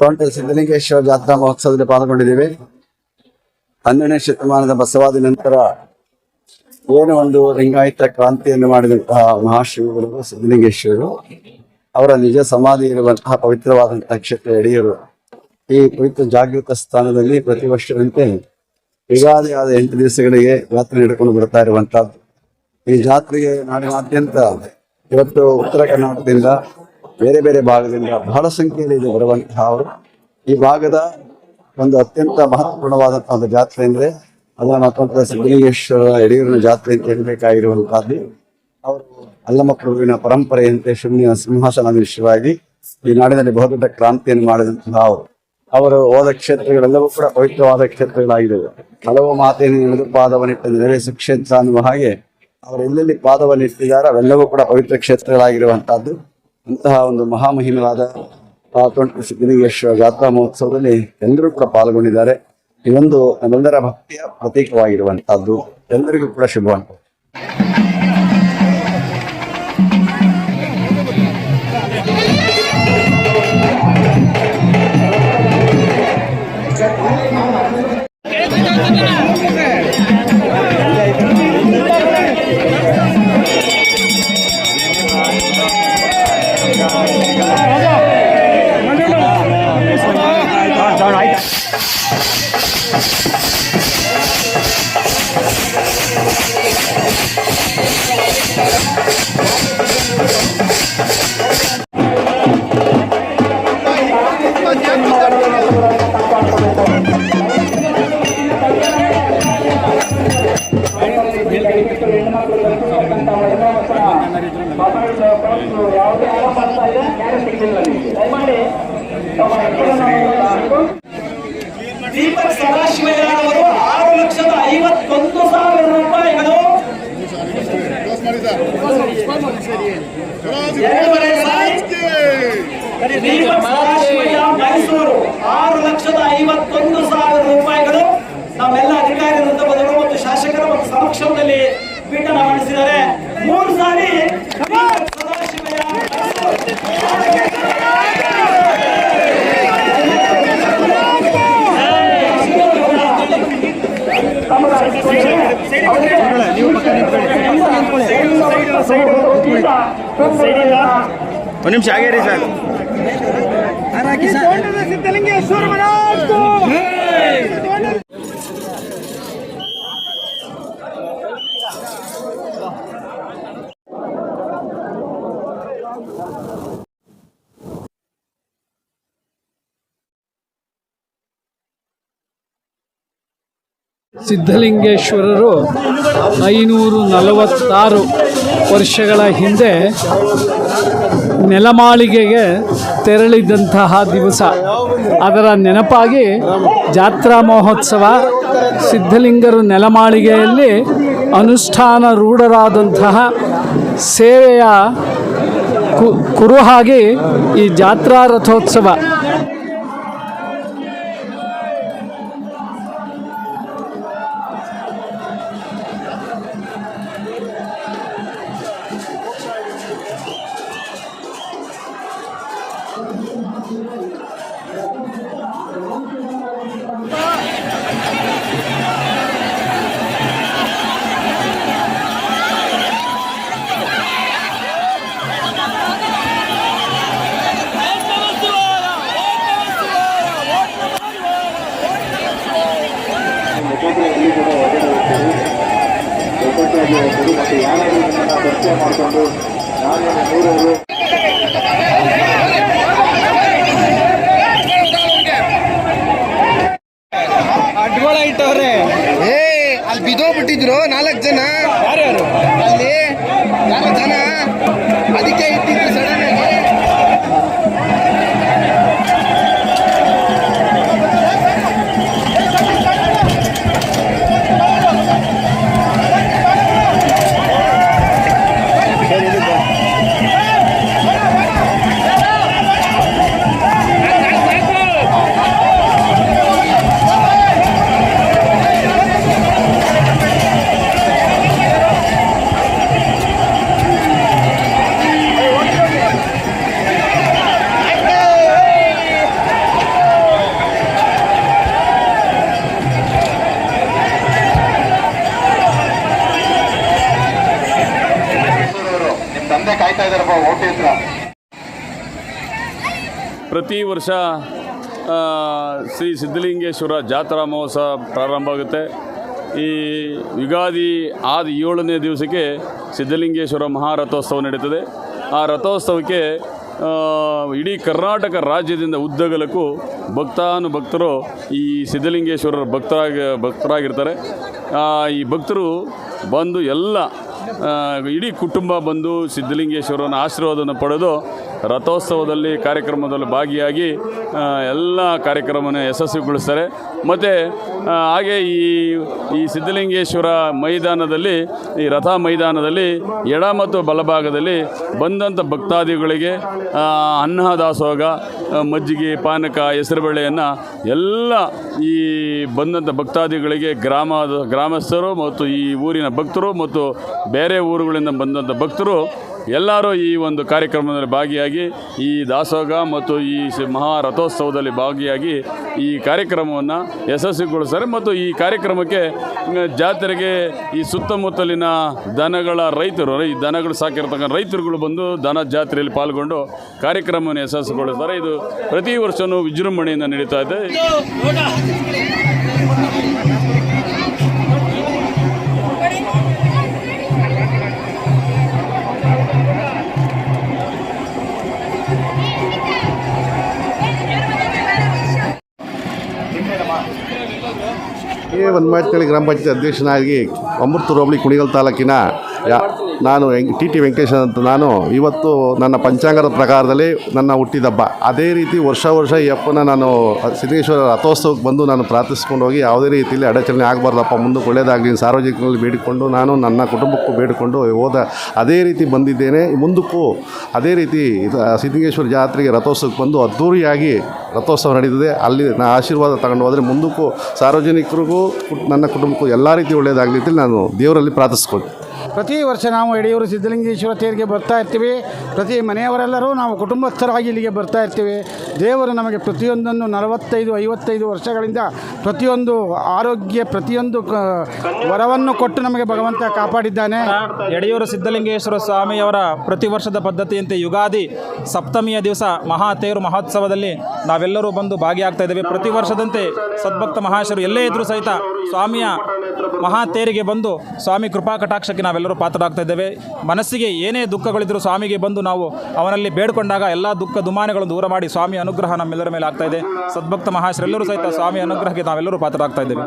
ತೋಂಟ ಸಿದ್ದಲಿಂಗೇಶ್ವರ ಜಾತ್ರಾ ಮಹೋತ್ಸವದಲ್ಲಿ ಪಾಲ್ಗೊಂಡಿದ್ದೇವೆ. ಹನ್ನೆರಡನೇ ಶತಮಾನದ ಬಸವಾದ ನಂತರ ಏನು ಒಂದು ಲಿಂಗಾಯತ ಕ್ರಾಂತಿಯನ್ನು ಮಾಡಿದಂತಹ ಮಹಾಶಿವಗಳು ಸಿದ್ದಲಿಂಗೇಶ್ವರರು ಅವರ ನಿಜ ಸಮಾಧಿ ಇರುವಂತಹ ಪವಿತ್ರವಾದಂತಹ ಕ್ಷೇತ್ರ ಯಡಿಯೂರು ಈ ಪವಿತ್ರ ಜಾಗೃತ ಸ್ಥಾನದಲ್ಲಿ ಪ್ರತಿ ವರ್ಷದಂತೆ ಯುಗಾದಿ ಆದ ಎಂಟು ದಿವಸಗಳಿಗೆ ಜಾತ್ರೆ ನಡೆಕೊಂಡು ಬರ್ತಾ ಇರುವಂತಹದ್ದು. ಈ ಜಾತ್ರೆಗೆ ನಾಡಿನಾದ್ಯಂತ ಇವತ್ತು ಉತ್ತರ ಕರ್ನಾಟಕದಿಂದ ಬೇರೆ ಬೇರೆ ಭಾಗದಿಂದ ಬಹಳ ಸಂಖ್ಯೆಯಲ್ಲಿ ಇದು ಬರುವಂತಹ ಅವರು. ಈ ಭಾಗದ ಒಂದು ಅತ್ಯಂತ ಮಹತ್ವಪೂರ್ಣವಾದಂತಹ ಒಂದು ಜಾತ್ರೆ ಅಂದ್ರೆ ಅದರ ಮತ್ತೊಂದು ಸಿದ್ಧಲಿಂಗೇಶ್ವರ ಯಡಿಯೂರಿನ ಜಾತ್ರೆ ಅಂತ ಹೇಳಬೇಕಾಗಿರುವಂತಹದ್ದು ಅವರು ಅಲ್ಲಮ್ಮ ಪ್ರಭುವಿನ ಪರಂಪರೆಯಂತೆ ಶೂನ್ಯ ವಿಷಯವಾಗಿ ಈ ನಾಡಿನಲ್ಲಿ ಬಹುದೊಡ್ಡ ಕ್ರಾಂತಿಯನ್ನು ಮಾಡಿದಂತಹ ಅವರು. ಅವರು ಹೋದ ಕ್ಷೇತ್ರಗಳೆಲ್ಲವೂ ಕೂಡ ಪವಿತ್ರವಾದ ಕ್ಷೇತ್ರಗಳಾಗಿದ್ದಾವೆ. ಹಲವು ಮಾತೆಯನ್ನು ನಡೆದು ಪಾದವನ್ನಿಟ್ಟ ನೆರವೇರಿಸ ಕ್ಷೇತ್ರ ಅನ್ನುವ ಹಾಗೆ. ಅವರು ಎಲ್ಲೆಲ್ಲಿ ಪಾದವನ್ನಿಟ್ಟಿದ್ದಾರೆ ಅವೆಲ್ಲವೂ ಕೂಡ ಪವಿತ್ರ ಕ್ಷೇತ್ರಗಳಾಗಿರುವಂತಹದ್ದು ಅಂತಹ ಒಂದು ಮಹಾಮಹಿಮರಾದ ಆ ತೊಂಟು ಸಿದ್ಧಲಿಂಗೇಶ್ವರ ಜಾತ್ರಾ ಮಹೋತ್ಸವದಲ್ಲಿ ಎಲ್ಲರೂ ಕೂಡ ಪಾಲ್ಗೊಂಡಿದ್ದಾರೆ. ಇದೊಂದು ನಮ್ಮೆಲ್ಲರ ಭಕ್ತಿಯ ಪ್ರತೀಕವಾಗಿರುವಂತಹದ್ದು ಎಲ್ಲರಿಗೂ ಕೂಡ ಶುಭವಾಗ್ತದೆ ದೀಪಕ್ ಸದಾಶಿವಯ್ಯ ಅವರು ಲಕ್ಷದ ಐವತ್ತೊಂದು ಸಾವಿರ ರೂಪಾಯಿಗಳು. ಮೈಸೂರು. ಆರು ಲಕ್ಷದ ಐವತ್ತೊಂದು ಸಾವಿರ ರೂಪಾಯಿಗಳು ನಮ್ಮೆಲ್ಲ ಅಧಿಕಾರಿ ವೃಂದವರು ಮತ್ತು ಶಾಸಕರ ಮತ್ತು ಸಮಕ್ಷಮದಲ್ಲಿ ಪೀಠನ ಮಾಡಿಸಿದ್ದಾರೆ ಮೂರು ಸಾರಿ ದೀಪಕ್ ಸದಾಶಿವಯ್ಯ ಮೈಸೂರು ನಿಮಿಷ ಸರ್ ಸಿದ್ಧಲಿಂಗೇಶ್ವರರು ಐನೂರು ನಲವತ್ತಾರು. ವರ್ಷಗಳ ಹಿಂದೆ ನೆಲಮಾಳಿಗೆಗೆ ತೆರಳಿದಂತಹ ದಿವಸ. ಅದರ ನೆನಪಾಗಿ ಜಾತ್ರಾ ಮಹೋತ್ಸವ ಸಿದ್ಧಲಿಂಗರು ನೆಲಮಾಳಿಗೆಯಲ್ಲಿ ಅನುಷ್ಠಾನ ರೂಢರಾದಂತಹ ಸೇವೆಯ ಕುರುಹಾಗಿ ಈ ಜಾತ್ರಾ ರಥೋತ್ಸವ ಆಗಿ ಇಟ್ಟವ್ರೆ. ಏ ಅಲ್ಲಿ ಬಿದ್ದೋಗ್ಬಿಟ್ಟಿದ್ರು ನಾಲ್ಕು ಜನ. ಪ್ರತಿ ವರ್ಷ ಶ್ರೀ ಸಿದ್ಧಲಿಂಗೇಶ್ವರ ಜಾತ್ರಾ ಮಹೋತ್ಸವ ಪ್ರಾರಂಭ ಆಗುತ್ತೆ. ಈ ಯುಗಾದಿ ಆದ ಏಳನೇ ದಿವಸಕ್ಕೆ ಸಿದ್ಧಲಿಂಗೇಶ್ವರ ಮಹಾರಥೋತ್ಸವ ನಡೀತದೆ. ಆ ರಥೋತ್ಸವಕ್ಕೆ ಇಡೀ ಕರ್ನಾಟಕ ರಾಜ್ಯದಿಂದ ಉದ್ದಗಲಕ್ಕೂ ಭಕ್ತಾನುಭಕ್ತರು ಈ ಸಿದ್ಧಲಿಂಗೇಶ್ವರರ ಭಕ್ತರಾಗಿ, ಭಕ್ತರಾಗಿರ್ತಾರೆ. ಈ ಭಕ್ತರು ಬಂದು ಎಲ್ಲ ಇಡೀ ಕುಟುಂಬ ಬಂದು ಸಿದ್ಧಲಿಂಗೇಶ್ವರನ ಆಶೀರ್ವಾದವನ್ನು ಪಡೆದು ರಥೋತ್ಸವದಲ್ಲಿ ಕಾರ್ಯಕ್ರಮದಲ್ಲಿ ಭಾಗಿಯಾಗಿ ಎಲ್ಲ ಕಾರ್ಯಕ್ರಮವನ್ನು ಯಶಸ್ವಿಗೊಳಿಸ್ತಾರೆ. ಮತ್ತು ಹಾಗೆ ಈ ಈ ಸಿದ್ಧಲಿಂಗೇಶ್ವರ ಮೈದಾನದಲ್ಲಿ, ಈ ರಥ ಮೈದಾನದಲ್ಲಿ, ಎಡ ಮತ್ತು ಬಲಭಾಗದಲ್ಲಿ ಬಂದಂಥ ಭಕ್ತಾದಿಗಳಿಗೆ ಅನ್ನದಾಸೋಗ ಮಜ್ಜಿಗೆ, ಪಾನಕ, ಹೆಸರುಬೇಳೆಯನ್ನು ಎಲ್ಲ ಈ ಬಂದಂಥ ಭಕ್ತಾದಿಗಳಿಗೆ ಗ್ರಾಮದ ಗ್ರಾಮಸ್ಥರು ಮತ್ತು ಈ ಊರಿನ ಭಕ್ತರು ಮತ್ತು ಬೇರೆ ಊರುಗಳಿಂದ ಬಂದಂಥ ಭಕ್ತರು ಎಲ್ಲರೂ ಈ ಒಂದು ಕಾರ್ಯಕ್ರಮದಲ್ಲಿ ಭಾಗಿಯಾಗಿ, ಈ ದಾಸೋಗ ಮತ್ತು ಈ ಮಹಾರಥೋತ್ಸವದಲ್ಲಿ ಭಾಗಿಯಾಗಿ ಈ ಕಾರ್ಯಕ್ರಮವನ್ನು ಯಶಸ್ವಿಗೊಳಿಸ್ತಾರೆ ಮತ್ತು ಈ ಕಾರ್ಯಕ್ರಮಕ್ಕೆ ಜಾತ್ರೆಗೆ ಈ ಸುತ್ತಮುತ್ತಲಿನ ದನಗಳ ರೈತರು, ಈ ದನಗಳು ಸಾಕಿರ್ತಕ್ಕಂಥ ರೈತರುಗಳು ಬಂದು ದನ ಜಾತ್ರೆಯಲ್ಲಿ ಪಾಲ್ಗೊಂಡು ಕಾರ್ಯಕ್ರಮವನ್ನು ಯಶಸ್ವಿಗೊಳಿಸ್ತಾರೆ. ಇದು ಪ್ರತಿ ವರ್ಷವೂ ವಿಜೃಂಭಣೆಯಿಂದ ನಡೀತಾ ಇದೆ. ಈ ಮಾತಿನಲ್ಲಿ ಗ್ರಾಮ ಪಂಚಾಯತ್ ಅಧ್ಯಕ್ಷನಾಗಿ ಅಮೃತ ರೋಬಳಿ ಕುಣಿಗಲ್ ತಾಲೂಕಿನ ನಾನು ಟಿ ಟಿ ವೆಂಕಟೇಶ್ ಅಂತ ನಾನು ಇವತ್ತು ನನ್ನ ಪಂಚಾಂಗದ ಪ್ರಕಾರದಲ್ಲಿ ನನ್ನ ಹುಟ್ಟಿದಬ್ಬ. ಅದೇ ರೀತಿ ವರ್ಷ ವರ್ಷ ಈ ಅಪ್ಪನ ನಾನು, ಸಿದ್ದೇಶ್ವರ ರಥೋತ್ಸವಕ್ಕೆ ಬಂದು ನಾನು ಪ್ರಾರ್ಥಿಸ್ಕೊಂಡು ಹೋಗಿ ಯಾವುದೇ ರೀತಿಯಲ್ಲಿ ಅಡಚಣೆ ಆಗಬಾರ್ದಪ್ಪ, ಮುಂದಕ್ಕೆ ಒಳ್ಳೆಯದಾಗಲಿ ಸಾರ್ವಜನಿಕರಲ್ಲಿ ಬೇಡಿಕೊಂಡು ನಾನು ನನ್ನ ಕುಟುಂಬಕ್ಕೂ ಬೇಡಿಕೊಂಡು ಹೋದ ಅದೇ ರೀತಿ ಬಂದಿದ್ದೇನೆ. ಮುಂದಕ್ಕೂ ಅದೇ ರೀತಿ ಇದು ಸಿದ್ಧಲಿಂಗೇಶ್ವರ ಜಾತ್ರೆಗೆ ರಥೋತ್ಸವಕ್ಕೆ ಬಂದು ಅದ್ಧೂರಿಯಾಗಿ ರಥೋತ್ಸವ ನಡೀತದೆ. ಅಲ್ಲಿ ನಾನು ಆಶೀರ್ವಾದ ತಗೊಂಡು ಹೋದರೆ ಮುಂದಕ್ಕೂ ಸಾರ್ವಜನಿಕರಿಗೂ ನನ್ನ ಕುಟುಂಬಕ್ಕೂ ಎಲ್ಲ ರೀತಿ ಒಳ್ಳೆಯದಾಗಲಿ ನಾನು ದೇವರಲ್ಲಿ ಪ್ರಾರ್ಥಿಸ್ಕೊಳ್ತೀನಿ ಪ್ರತಿ ವರ್ಷ ನಾವು ಯಡಿಯೂರು ಸಿದ್ಧಲಿಂಗೇಶ್ವರ ತೇರಿಗೆ ಬರ್ತಾ ಇರ್ತೀವಿ. ಪ್ರತಿ ಮನೆಯವರೆಲ್ಲರೂ ನಾವು ಕುಟುಂಬಸ್ಥರಾಗಿ ಇಲ್ಲಿಗೆ ಬರ್ತಾ ಇರ್ತೀವಿ. ದೇವರು ನಮಗೆ ಪ್ರತಿಯೊಂದನ್ನು ನಲವತ್ತೈದು, ಐವತ್ತೈದು ವರ್ಷಗಳಿಂದ ಪ್ರತಿಯೊಂದು ಆರೋಗ್ಯ, ಪ್ರತಿಯೊಂದು ವರವನ್ನು ಕೊಟ್ಟು ನಮಗೆ ಭಗವಂತ ಕಾಪಾಡಿದ್ದಾನೆ. ಯಡಿಯೂರು ಸಿದ್ಧಲಿಂಗೇಶ್ವರ ಸ್ವಾಮಿಯವರ ಪ್ರತಿ ವರ್ಷದ ಪದ್ಧತಿಯಂತೆ ಯುಗಾದಿ ಸಪ್ತಮಿಯ ದಿವಸ ಮಹಾ ತೇರು ಮಹೋತ್ಸವದಲ್ಲಿ ನಾವೆಲ್ಲರೂ ಬಂದು ಭಾಗಿಯಾಗ್ತಾ ಇದ್ದೇವೆ. ಪ್ರತಿ ವರ್ಷದಂತೆ ಸದ್ಭಕ್ತ ಮಹಾಶರು ಎಲ್ಲೇ ಇದ್ರೂ ಸಹಿತ ಸ್ವಾಮಿಯ ಮಹಾ ತೇರಿಗೆ ಬಂದು ಸ್ವಾಮಿ ಕೃಪಾ ಕಟಾಕ್ಷಕ್ಕೆ ನಾವೆಲ್ಲರೂ ಪಾತ್ರರಾಗ್ತಾ ಇದ್ದೇವೆ. ಮನಸ್ಸಿಗೆ ಏನೇ ದುಃಖಗಳಿದ್ದರೂ ಸ್ವಾಮಿಗೆ ಬಂದು ನಾವು ಅವನಲ್ಲಿ ಬೇಡಿಕೊಂಡಾಗ ಎಲ್ಲ ದುಃಖ ದುಮಾನಗಳನ್ನು ದೂರ ಮಾಡಿ ಸ್ವಾಮಿ ಅನುಗ್ರಹ ನಮ್ಮೆಲ್ಲರ ಮೇಲೆ ಆಗ್ತಾ ಇದೆ. ಸದ್ಭಕ್ತ ಮಹಾಶರೆಲ್ಲರೂ ಸಹಿತ ಸ್ವಾಮಿ ಅನುಗ್ರಹಕ್ಕೆ ನಾವೆಲ್ಲರೂ ಪಾತ್ರರಾಗ್ತಾ ಇದ್ದೇವೆ.